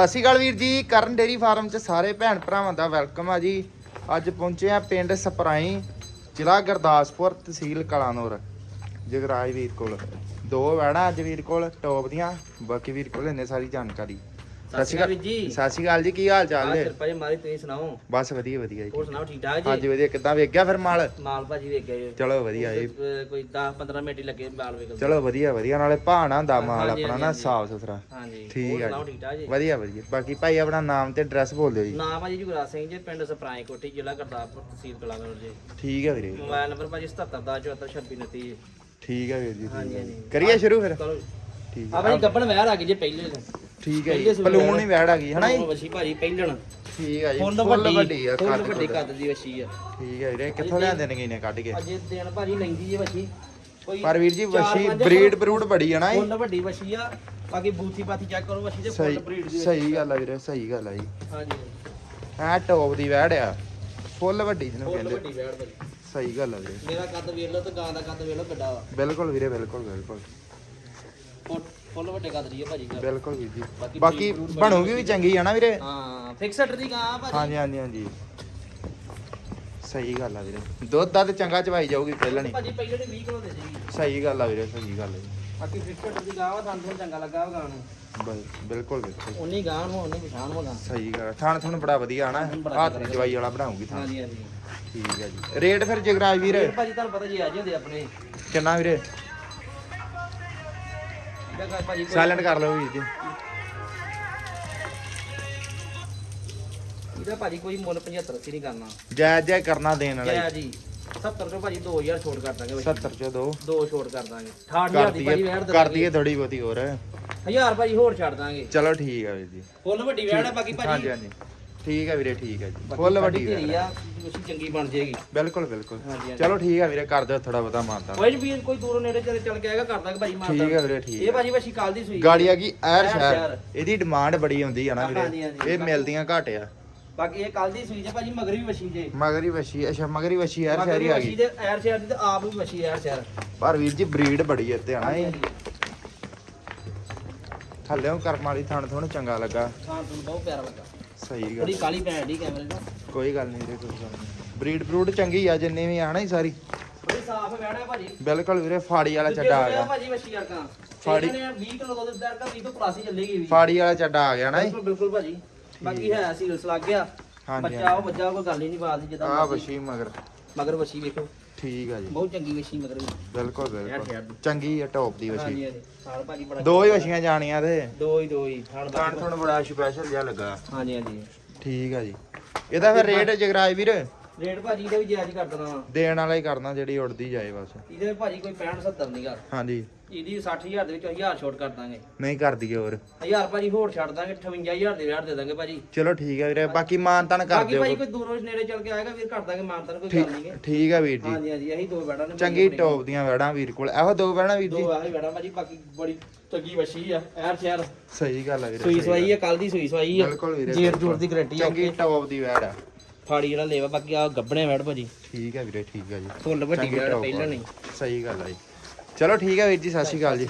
ਸਤਿ ਸ਼੍ਰੀ ਅਕਾਲ ਵੀਰ ਜੀ, ਕਰਨ ਡੇਰੀ ਫਾਰਮ 'ਚ ਸਾਰੇ ਭੈਣ ਭਰਾਵਾਂ ਦਾ ਵੈਲਕਮ ਆ ਜੀ। ਅੱਜ ਪਹੁੰਚੇ ਆ ਪਿੰਡ ਸਪਰਾਈ, ਜ਼ਿਲ੍ਹਾ ਗੁਰਦਾਸਪੁਰ ਤਹਿਸੀਲ ਕਲਾਨੌਰ। ਜਗਰਾਜ ਵੀਰ ਕੋਲ। ਦੋ ਵੈਣਾ ਅੱਜ ਵੀਰ ਕੋਲ, ਟੌਪ ਦੀਆਂ। ਬਾਕੀ ਵੀਰ ਕੋਲ ਇੰਨੇ ਸਾਰੀ ਜਾਣਕਾਰੀ। ਸਤਿ ਸ਼੍ਰੀ ਅਕਾਲ ਜੀ। ਸਤਿ ਸ਼੍ਰੀ ਅਕਾਲ ਜੀ ਕੀ ਹਾਲ ਚਾਲ ਜੀ ਕਿਰਪਾ ਜੀ ਮਾਰੀ ਤੁਸੀਂ ਸੁਣਾਓ? ਬਸ ਵਧੀਆ ਵਧੀਆ ਜੀ। ਹੋਰ ਸੁਣਾਓ ਠੀਕ ਠਾਕ ਜੀ? ਵਧੀਆ। ਕਿੱਦਾਂ ਵੇਖ ਗਿਆ ਫਿਰ ਮਾਲ? ਮਾਲ ਭਾਜੀ ਵੇਖ ਗਏ ਚਲੋ ਵਧੀਆ ਜੀ। ਕੋਈ 10 15 ਮਿੰਟ ਹੀ ਲੱਗੇ ਮਾਲ ਵੇਖ ਚਲੋ ਵਧੀਆ ਵਧੀਆ। ਨਾਲੇ ਭਾਣਾ ਹੁੰਦਾ ਮਾਲ ਹਾਂਜੀ, ਆਪਣਾ ਨਾ ਹਾਂਜੀ, ਸਾਫ਼ ਸੁਥਰਾ। ਹਾਂਜੀ। ਠੀਕ ਹੋਰ ਆ ਸੁਣਾਓ ਜੀ। ਠੀਕ ਠਾਕ ਜੀ? ਵਧੀਆ ਵਧੀਆ। ਬਾਕੀ ਭਾਈ ਆਪਣਾ ਨਾਮ ਤੇ ਐਡਰੈਸ ਬੋਲ ਦਿਓ ਜੀ। ਨਾਮ ਭਾਜੀ ਜੁਗਰਾਜ ਸਿੰਘ ਜੀ ਪਿੰਡ ਸਪਰਾਏ ਕੋਠੀ ਜ਼ਿਲ੍ਹਾ ਗੁਰਦਾਸਪੁਰ ਤਹਿਸੀਲ ਕਲਾਨੌਰ ਜੀ। ਠੀਕ ਹੈ ਵੀਰੇ। ਮੋਬਾਈਲ ਨੰਬਰ ਭਾਜੀ 77742629 ਜੀ ਠੀਕ ਹੈ ਵੀਰ ਜੀ ਹਾਂਜੀ। ਹਾਂਜੀ। ਕਰੀਏ ਸ਼ੁਰੂ ਫਿਰ? ਠੀਕ ਆ। ਭਾਜੀ ਗੱਬਣ ਵਹਿਰ ਆ ਗਈ ਜੇ ਪਹਿਲੇ। ਠੀਕ ਹੈ ਜੀ। ਸੂਬੇ ਪਲੂਣ ਵਾਲਾ। ਹੀ ਵੈੜ ਆ ਗਈ ਹਨਾ ਜੀ? ਵਸ਼ੀ ਭਾਜੀ ਪਹਿਲਣ। ਠੀਕ ਹੈ ਜੀ ਫੁੱਲ ਫੁੱਲ ਵੱਡੀ ਆ ਫੁੱਲ ਵੱਡੀ ਕੁੱਦ। ਦੀ ਵਸ਼ੀ ਆ। ਠੀਕ ਹੈ ਵੀਰੇ ਕਿੱਥੋਂ ਲਿਆਂਦੇ ਨੇ ਕਿਨੇ ਕੱਢ ਕੇ? ਅਜੇ ਦਿਨ ਭਾਜੀ ਲੈਂਦੀ ਜੇ ਵਸ਼ੀ ਪਰ ਵੀਰ ਜੀ ਵਸ਼ੀ ਬਰੀਡ ਬਰੂਡ ਬੜੀ ਆ ਨਾ ਇਹ ਫੁੱਲ ਵੱਡੀ ਵਸ਼ੀ ਆ। ਬਾਕੀ ਬੂਥੀ ਪਾਥੀ ਚੈੱਕ ਕਰੋ ਵਸ਼ੀ ਦੇ ਫੁੱਲ ਬਰੀਡ ਦੀ ਸਹੀ ਗੱਲ ਆ ਵੀਰੇ ਸਹੀ ਗੱਲ ਆ ਜੀ। ਹਾਂਜੀ। ਐ ਟੌਪ ਦੀ ਵੈੜ ਆ। ਫੁੱਲ ਵੱਡੀ ਜਿਹਨੂੰ ਫੁੱਲ ਕਹਿੰਦੇ। ਵੱਡੀ ਵੈੜ ਭਾਜੀ। ਸਹੀ ਗੱਲ ਆ ਵੀਰੇ। ਮੇਰਾ ਕੱਦ ਵੇਖ ਲਓ ਤੇ ਗਾਂ ਦਾ ਕੱਦ ਵੇਖ ਲਓ ਵੱਡਾ ਵਾ। ਬਿਲਕੁਲ ਵੀਰੇ ਬਿਲਕੁਲ ਬਿਲਕੁਲ। ਫੁੱਲ- ਵੱਡੇ ਕੱਦ ਦੀ ਆ ਭਾਜੀ ਗਾਂ। ਬਿਲਕੁਲ ਵੀਰ ਜੀ। ਬਾਕੀ ਬਣੂਗੀ ਵੀ ਚੰਗੀ ਆ ਨਾ ਵੀਰੇ? ਹਾਂ ਫਿਕਸਡ ਦੀ ਗਾਂ ਆ ਭਾਜੀ। ਹਾਂਜੀ ਹਾਂਜੀ ਹਾਂਜੀ। ਸਹੀ ਗੱਲ ਆ ਵੀਰੇ। ਦੁੱਧ ਦਾ ਤੇ ਚੰਗਾ ਚਵਾਈ ਜਾਊਗੀ ਪਹਿਲਾਂ ਨਹੀਂ। ਭਾਜੀ ਪਹਿਲੇ ਦੇ 20 ਕਿਲੋ ਦੇ ਜੀ ਸਹੀ ਗੱਲ ਆ ਵੀਰੇ ਸਹੀ ਗੱਲ ਹੈ ਬਾਕੀ ਫਿਕਸਡ ਦੀ ਗਾਂ ਵਾ ਤੁਹਾਨੂੰ ਥੋੜ੍ਹਾ ਚੰਗਾ ਲੱਗਾ ਵਾ ਗਾਂ ਨੂੰ। ਬਿਲ- ਬਿਲਕੁਲ ਬਿਲਕੁਲ। ਉਨੀ ਗਾਂ ਨੂੰ ਉਨੀ ਪਛਾਣ ਵਾ ਗਾਂ। ਸਹੀ ਗੱਲ ਆ। ਥਾਣ ਥੁਣ ਬੜਾ ਵਧੀਆ ਹਨਾ ਬੜਾ ਹੱਥ ਦੀ ਜਵਾਈ ਵਾਲਾ ਬਣਾਉਂਗੀ ਥਾਣ। ਹਾਂਜੀ ਹਾਂਜੀ। ਠੀਕ ਹੈ ਜੀ। ਰੇਟ ਫਿਰ ਜਗਰਾਜ ਵੀਰ? ਭਾਜੀ ਤੁਹਾਨੂੰ ਪਤਾ ਜੀ ਅੱਜ ਹੁੰਦੇ ਆਪਣੇ। ਕਿੰਨਾ ਵੀਰੇ? ਸਾਇਲੈਂਟ ਕਰ ਲਓ ਵੀਰ ਜੀ। ਇਹਦਾ ਭਾਜੀ ਕੋਈ ਮੁੱਲ 75 80 ਨਹੀਂ ਕਰਨਾ। ਜਾਇਜ਼ ਜਾਇਜ਼ ਕਰਨਾ ਦੇਣ ਵਾਲਾ ਜੈ ਜੀ। 70 ਤੋਂ ਭਾਜੀ 2000 ਛੋਟ ਕਰ ਦਾਂਗੇ ਭਾਜੀ। 70 ਚ ਦੋ। ਦੋ ਛੋਟ ਕਰ ਦਾਂਗੇ। 68000 ਕਰ ਦੀ ਭਾਜੀ ਵੈੜ ਕਰ ਦਈਏ ਥੋੜੀ ਬਹੁਤੀ ਹੋਰ। 1000 ਭਾਜੀ ਹੋਰ ਛੱਡ ਦਾਂਗੇ। ਚਲੋ ਠੀਕ ਹੈ ਵੀਰ ਜੀ। ਫੁੱਲ ਵੱਡੀ ਵੈੜ ਹੈ ਬਾਕੀ ਹਾਂਜੀ ਭਾਜੀ। ਹਾਂਜੀ। ਠੀਕ ਹੈ ਵੀਰੇ ਠੀਕ ਹੈ ਜੀ। ਫੁੱਲ ਵੱਡੀ ਹੈ ਆ। ਤੁਸੀਂ ਚੰਗੀ ਬਣ ਜਾਏਗੀ। ਬਿਲਕੁਲ ਬਿਲਕੁਲ। ਹਾਂਜੀ ਹਾਂਜੀ। ਚਲੋ ਠੀਕ ਹੈ ਵੀਰੇ ਕਰ ਦਿਓ ਥੋੜਾ ਬਹੁਤਾ ਮਾਨਤਾ ਕੋਈ ਵੀ ਕੋਈ ਦੂਰੋਂ ਨੇੜੇ ਚਲੇ ਚੱਲ ਕੇ ਆਏਗਾ ਕਰ ਦਾਂਗੇ ਭਾਜੀ ਮਾਰਦਾ ਠੀਕ ਹੈ ਵੀਰੇ ਠੀਕ ਇਹ ਹੈ ਭਾਜੀ ਵਸ਼ੀ ਕਾਲ ਦੀ ਸੂਈ। ਗਾੜੀ ਆ ਗਈ ਐਰ ਐਰ ਸ਼ਹਿਰ। ਸ਼ਹਿਰ। ਇਹਦੀ ਡਿਮਾਂਡ ਬੜੀ ਹੁੰਦੀ ਆ ਨਾ ਹਾਂਜੀ, ਵੀਰੇ। ਹਾਂਜੀ। ਇਹ ਮਿਲਦੀਆਂ ਘੱਟ ਆ। ਬਾਕੀ ਇਹ ਕੱਲ ਦੀ ਸੂਈ ਜੇ ਭਾਜੀ ਮਗਰ ਵੀ ਵਸ਼ੀ ਜੇ। ਮਗਰੀ ਵਸ਼ੀ ਅੱਛਾ ਮਗਰੀ ਵਸ਼ੀ ਐਰ ਮਗਰ ਸ਼ਹਿਰੀ ਵੀ ਆ ਵਸ਼ੀ ਗਈ। ਤੇ ਐਰ ਸ਼ਹਿਰ ਦੀ ਤੇ ਆਪ ਵੀ ਵਸ਼ੀ ਐਰ ਸ਼ਹਿਰ। ਪਰ ਵੀਰ ਜੀ ਬਰੀਡ ਬੜੀ ਇੱਥੇ ਆਣਾ ਹਾਂਜੀ ਇਹ ਥੱਲੇੋਂ ਕਰਮ ਵਾਲੀ ਥਣ ਥੋੜਾ ਚੰਗਾ ਲੱਗਾ। ਖਾਣ ਤੋਂ ਬਹੁਤ ਪਿਆਰਾ ਲੱਗਾ। ਸਹੀ ਗੱਲ ਥੋੜੀ ਕਾਲੀ ਪੈਣ ਦੀ ਕੈਮਰੇ ਤੋਂ ਕੋਈ ਗੱਲ ਨਹੀਂ ਵੀਰੇ ਕੋਈ ਗੱਲ ਨਹੀਂ। ਬਰੀਡ ਬਰੂਡ ਚੰਗੀ ਆ ਜਿੰਨੇ ਵੀ ਆਣਾ ਹੀ ਸਾਰੀ। ਬੜੀ ਸਾਫ਼ ਵੈੜਾ ਭਾਜੀ। ਬਿਲਕੁਲ ਵੀਰੇ ਫਾੜੀ ਵਾਲਾ ਚੱਡਾ ਆ ਗਿਆ। ਭਾਜੀ ਵਸ਼ੀ ਵਰਗਾ। ਫਾੜੀ- ਨੇ 20 ਕਿਲੋ ਦੁੱਧ ਦਰ ਦਾ 20 ਤੋਂ ਪਲੱਸ ਹੀ ਚੱਲੇਗੀ ਵੀ। ਫਾੜੀ ਵਾਲਾ ਚੱਡਾ ਆ ਗਿਆ ਨਾ ਇਹ ਬਿਲਕੁਲ ਬਿਲਕੁਲ ਭਾਜੀ। ਬਾਕੀ ਹੈ ਸੀਲਸ ਲੱਗ ਗਿਆ। ਹਾਂਜੀ ਬੱਚਾ ਉਹ ਬੱਚਾ ਕੋਈ ਗੱਲ ਹੀ ਨਹੀਂ ਬਾਤ ਜਿੱਦਾਂ ਆ। ਵਸ਼ੀ ਮਗਰ। ਮਗਰ ਵਸ਼ੀ ਵੇਖੋ। ਠੀਕ ਆ ਜੀ। ਬਹੁਤ ਚੰਗੀ ਵਸ਼ੀ ਵੀ। ਬਿਲਕੁਲ ਬਿਲਕੁਲ। ਚੰਗੀ ਆ ਟੌਪ ਦੀ ਵਸ਼ੀ। ਹਾਂਜੀ ਸਾਲ ਭਾਜੀ ਬੜਾ ਦੋ ਹੀ ਵਸ਼ੀਆਂ ਜਾਣੀਆਂ ਤੇ। ਦੋ ਹੀ ਦੋ ਹੀ। ਥਾਣ ਥਣ ਥਣ ਬੜਾ ਸਪੈਸ਼ਲ ਜਿਹਾ ਲੱਗਾ। ਹਾਂਜੀ ਹਾਂਜੀ। ਠੀਕ ਆ ਜੀ। ਇਹਦਾ ਫਿਰ ਰੇਟ ਜਗਰਾਜ ਵੀਰ? ਰੇਟ ਭਾਜੀ ਇਹਦਾ ਵੀ ਜਾਇਜ਼ ਕਰ ਦੇਣਾ ਵਾ। ਦੇਣ ਵਾਲਾ ਹੀ ਕਰਨਾ ਜਿਹੜੀ ਉੜਦੀ ਜਾਏ ਬਸ। ਇਹਦੇ ਭਾਜੀ ਕੋਈ 65 70 ਨਹੀਂ ਕਰ। ਹਾਂਜੀ। ਇਹਦੀ 60000 ਦੇ ਵਿੱਚ 1000 ਛੋਟ ਕਰ ਦਾਂਗੇ। ਨਹੀਂ ਕਰ ਦਈਏ ਹੋਰ। 1000 ਭਾਜੀ ਹੋਰ ਛੱਡ ਦਾਂਗੇ 58000 ਦੇ ਵਿਆਹ ਦੇ ਦਾਂਗੇ ਭਾਜੀ। ਚਲੋ ਠੀਕ ਆ ਵੀਰੇ ਬਾਕੀ ਮਾਨ ਤਾਨ ਕਰ ਬਾਕੀ ਦਿਓ ਭਾਜੀ ਕੋਈ ਦੂਰੋਂ ਨੇੜੇ ਚੱਲ ਕੇ ਆਏਗਾ ਵੀਰ ਕਰ ਦਾਂਗੇ ਮਾਨਤਨ ਕੋਈ ਗੱਲ ਨਹੀਂ। ਠੀਕ ਆ ਵੀਰ ਜੀ। ਹਾਂਜੀ ਹਾਂਜੀ ਇਹੀ ਦੋ ਬੈੜਾਂ ਨੇ ਚੰਗੀ ਟੌਪ ਦੀਆਂ ਵੈੜਾਂ ਵੀਰ ਕੋਲ। ਇਹੋ ਦੋ ਵੈੜਾਂ ਵੀਰ ਜੀ। ਦੋ ਆਹੀ ਬੈੜਾਂ ਭਾਜੀ ਬਾਕੀ ਬੜੀ ਚੰਗੀ ਵਸ਼ੀ ਆ ਐਰ ਸ਼ਹਿਰ ਸਹੀ ਗੱਲ ਆ ਵੀਰੇ ਸੂਈ ਸਵਾਈ ਆ ਕੱਲ ਦੀ ਸੂਈ ਸਵਾਈ ਆ। ਬਿਲਕੁਲ ਵੀਰੇ ਜੇਰ ਜੂਰ ਦੀ ਗਰੰਟੀ ਆ ਚੰਗੀ ਟੌਪ ਦੀ ਵੈੜ ਆ। ਫਾੜੀ ਜਿਹੜਾ ਲੇਵਾ ਬਾਕੀ ਆ ਗੱਬਣੇ ਵੈੜ ਭਾਜੀ। ਠੀਕ ਆ ਵੀਰੇ ਠੀਕ ਆ ਜੀ। ਫੁੱਲ ਵੱਡੀ ਚੰਗੀ ਵੈੜ ਪਹਿਲਾਂ। ਨਹੀਂ। ਸਹੀ ਗੱਲ ਆ ਜੀ। ਚਲੋ ਠੀਕ ਆ ਵੀਰ ਜੀ। ਸਤਿ ਸ਼੍ਰੀ ਅਕਾਲ ਜੀ।